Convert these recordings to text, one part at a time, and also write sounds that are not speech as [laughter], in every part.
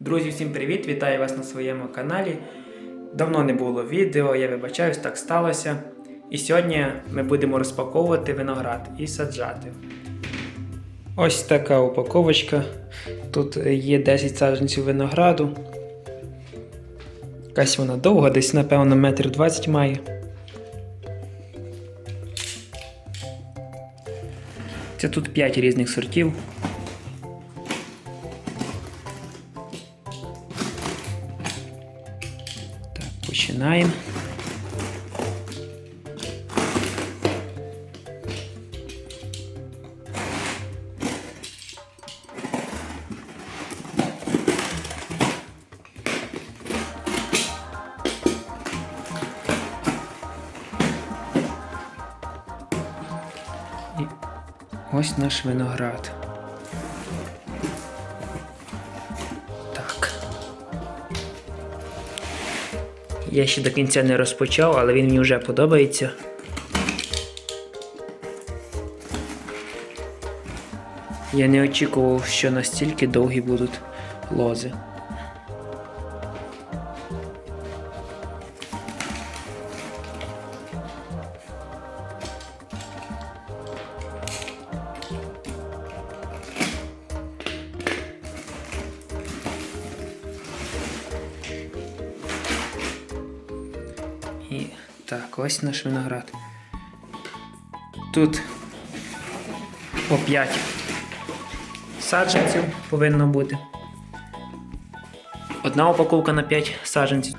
Друзі, всім привіт! Вітаю вас на своєму каналі. Давно не було відео, я вибачаюсь, так сталося. І сьогодні ми будемо розпаковувати виноград і саджати. Ось така упаковочка. Тут є 10 саджанців винограду. Якась вона довга, десь, напевно, метр 20 має. Це тут 5 різних сортів. Починаємо. І наш виноград. Я ще до кінця не розпочав, але він мені вже подобається. Я не очікував, що настільки довгі будуть лози. Ось наш виноград. Тут по 5 саджанців повинно бути. Одна упаковка на 5 саджанців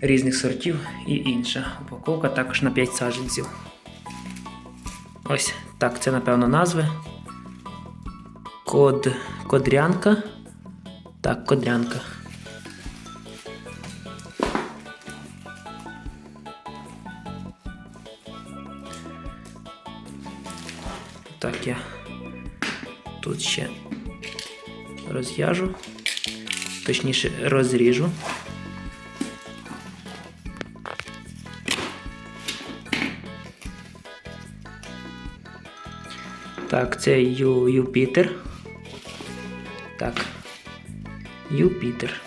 різних сортів і інша упаковка також на 5 саджанців. Ось так, це напевно назви. Код... Кодрянка. Так, кодрянка. Так, я тут ще розв'яжу, точніше розріжу. Так, це Ю, Юпітер. Так. Юпітер.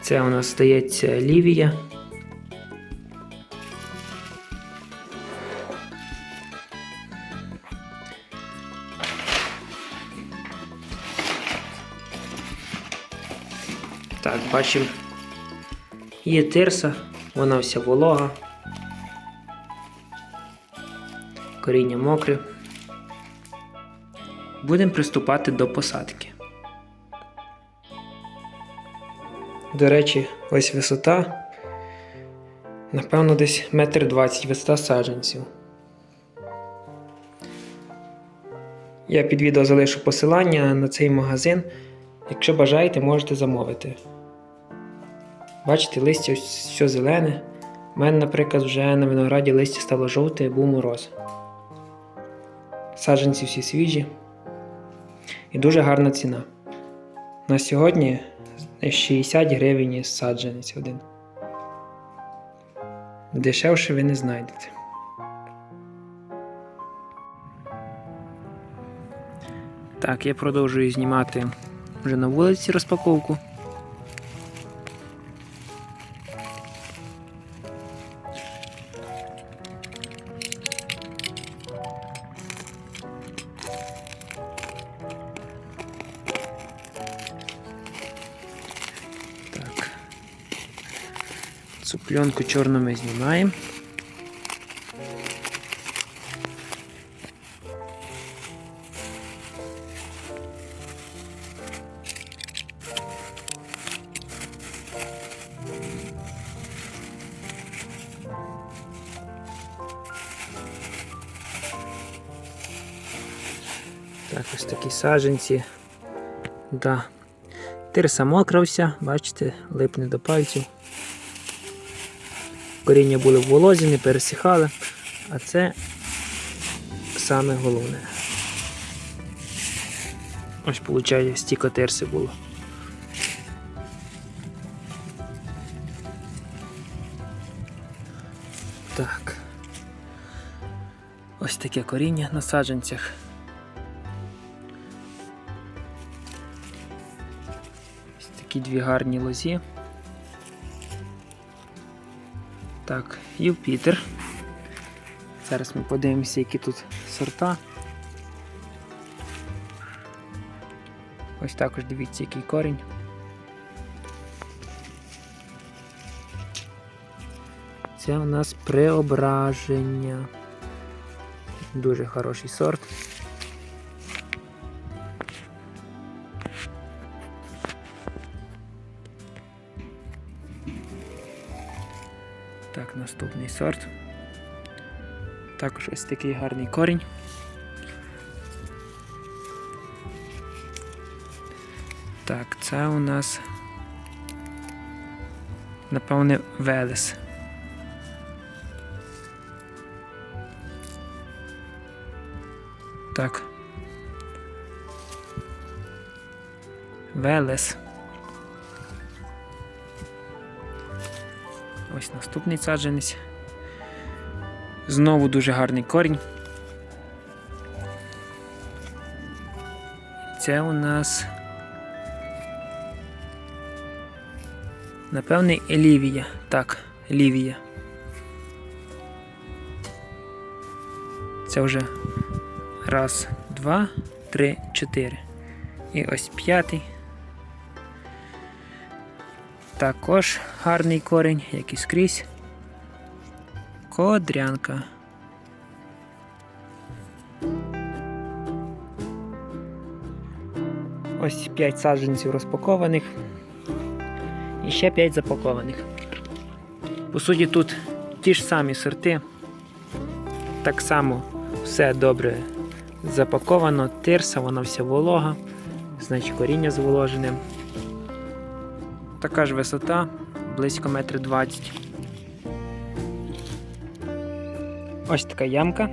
Це у нас стається Лівія. Бачимо. Є тирса, вона вся волога. Коріння мокре. Будемо приступати до посадки. До речі, ось висота. Напевно, десь метр двадцять висота саджанців. Я під відео залишу посилання на цей магазин. Якщо бажаєте, можете замовити. Бачите, листя ось все зелене. У мене, наприклад, вже на винограді листя стало жовте, був мороз. Саджанці всі свіжі. І дуже гарна ціна. На сьогодні 60 гривень саджанець один. Дешевше ви не знайдете. Так, я продовжую знімати вже на вулиці розпаковку. Пленку чорну ми знімаємо. Так, ось такі саджанці. Да. Тирса мокра вся, бачите, липне до пальців коріння були в волозі, не пересихали, а це саме головне. Ось, виходить, стільки терси було. Так. Ось таке коріння на саджанцях. Ось такі дві гарні лозі. Так, Юпітер. Зараз ми подивимося, які тут сорта. Ось також дивіться, який корінь. Це у нас преображення. Дуже хороший сорт. Наступний сорт. Також ось такий гарний корінь. Так, це у нас напевне Велес. Так. Велес. Ось наступний саджанець. Знову дуже гарний корінь. Це у нас. Напевне, Елівія. Так, Елівія. Це вже раз, два, три, чотири. І ось п'ятий. Також гарний корінь, як і скрізь. Кодрянка. Ось 5 саджанців розпакованих. І ще 5 запакованих. По суті, тут ті ж самі сорти. Так само все добре запаковано, тирса, вона вся волога, значить коріння зволожене. Така ж висота, близько метр двадцять. Ось така ямка.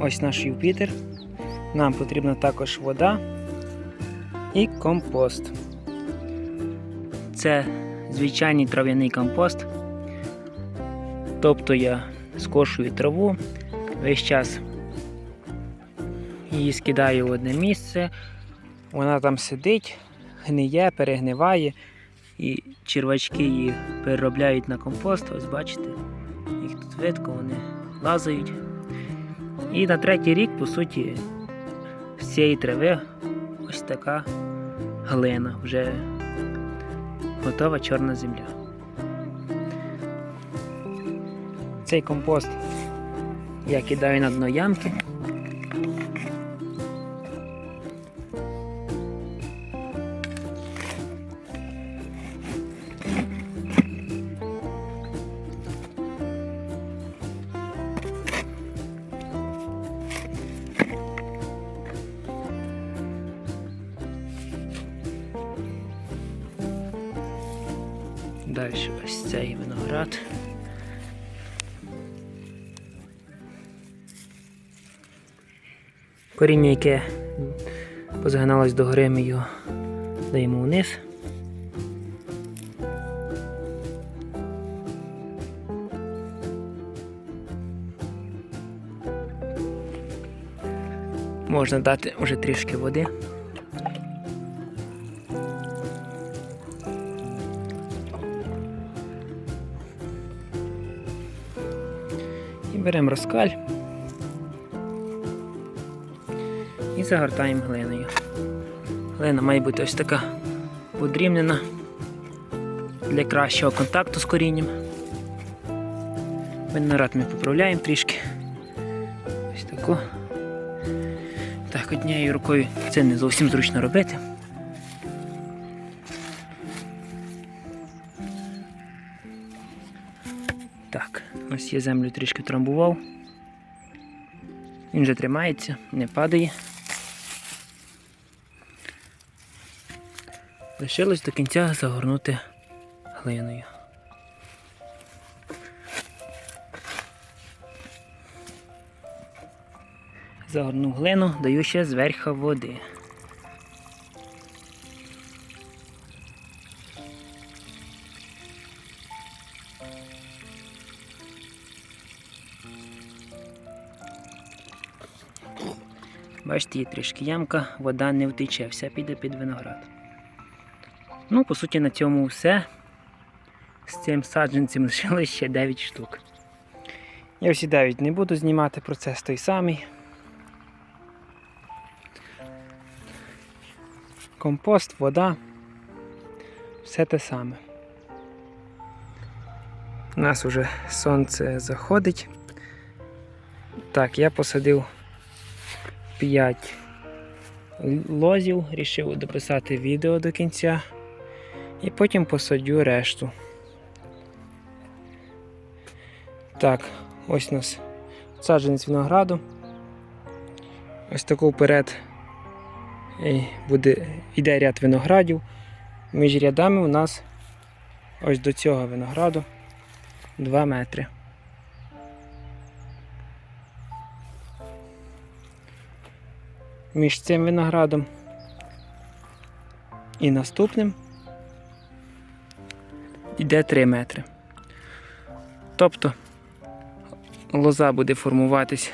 Ось наш Юпітер. Нам потрібна також вода і компост. Це звичайний трав'яний компост. Тобто я скошую траву, весь час її скидаю в одне місце, вона там сидить, гниє, перегниває, і червачки її переробляють на компост. Ось бачите, їх тут видко, вони лазають. І на третій рік, по суті, з цієї трави ось така глина, вже готова чорна земля. Цей компост я кидаю на дно ямки. Цей виноград. Коріння, яке позагиналось до гори, ми його даємо вниз. Можна дати вже трішки води. Беремо розкаль і загортаємо глиною. Глина має бути ось така подрібнена для кращого контакту з корінням. Виноград ми поправляємо трішки. Ось таку. Так, однією рукою це не зовсім зручно робити. Я землю трішки трамбував. Він вже тримається, не падає. Лишилось до кінця загорнути глиною. Загорнув глину, даю ще зверху води. Бачите, є трішки ямка, вода не втече, вся піде під виноград. Ну, по суті, на цьому все. З цим саджанцем [laughs] лишилось ще 9 штук. Я всі 9 не буду знімати процес той самий. Компост, вода. Все те саме. У нас вже сонце заходить. Так, я посадив 5 лозів, рішив дописати відео до кінця і потім посадю решту. Так, ось у нас саджанець винограду. Ось тако вперед буде, йде ряд виноградів. Між рядами у нас ось до цього винограду 2 метри. Між цим виноградом і наступним йде 3 метри. Тобто лоза буде формуватись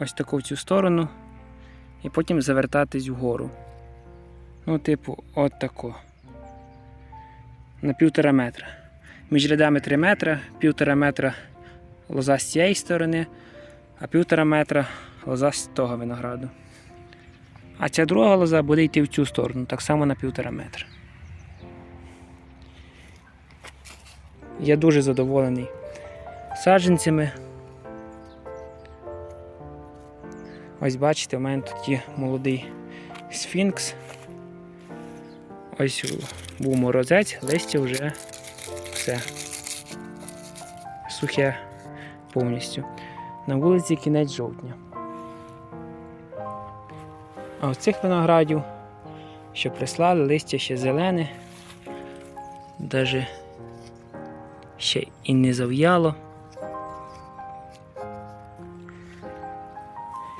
ось таку в цю сторону і потім завертатись вгору. Ну, типу, от тако. На півтора метра. Між рядами 3 метра, півтора метра лоза з цієї сторони, а півтора метра лоза з того винограду. А ця друга лоза буде йти в цю сторону, так само на півтора метра. Я дуже задоволений саджанцями. Ось бачите, у мене тут є молодий сфінкс. Ось був морозець, листя вже все сухе повністю. На вулиці кінець жовтня. А ось цих виноградів, що прислали, листя ще зелене, навіть ще і не зав'яло.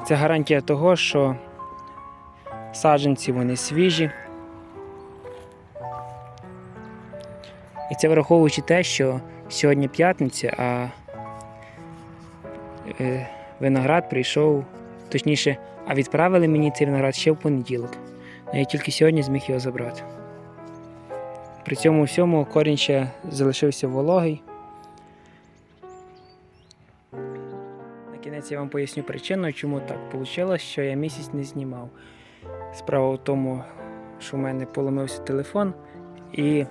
Це гарантія того, що саджанці вони свіжі. І це враховуючи те, що сьогодні п'ятниця, а е, виноград прийшов, точніше, а відправили мені цей виноград ще в понеділок. Я тільки сьогодні зміг його забрати. При цьому всьому корінь ще залишився вологий. На кінець я вам поясню причину, чому так вийшло, що я місяць не знімав. Справа в тому, що в мене поломився телефон і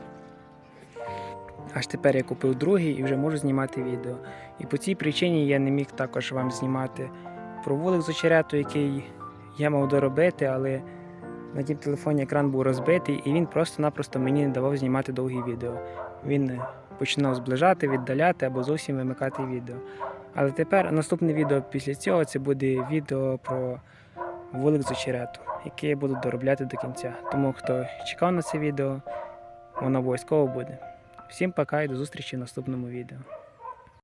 аж тепер я купив другий і вже можу знімати відео. І по цій причині я не міг також вам знімати про вулик з очерету, який я мав доробити, але на тім телефоні екран був розбитий і він просто-напросто мені не давав знімати довгі відео. Він е, починав зближати, віддаляти або зовсім вимикати відео. Але тепер наступне відео після цього це буде відео про вулик з очерету, яке я буду доробляти до кінця. Тому хто чекав на це відео, воно обов'язково буде. Всім пока і до зустрічі в наступному відео.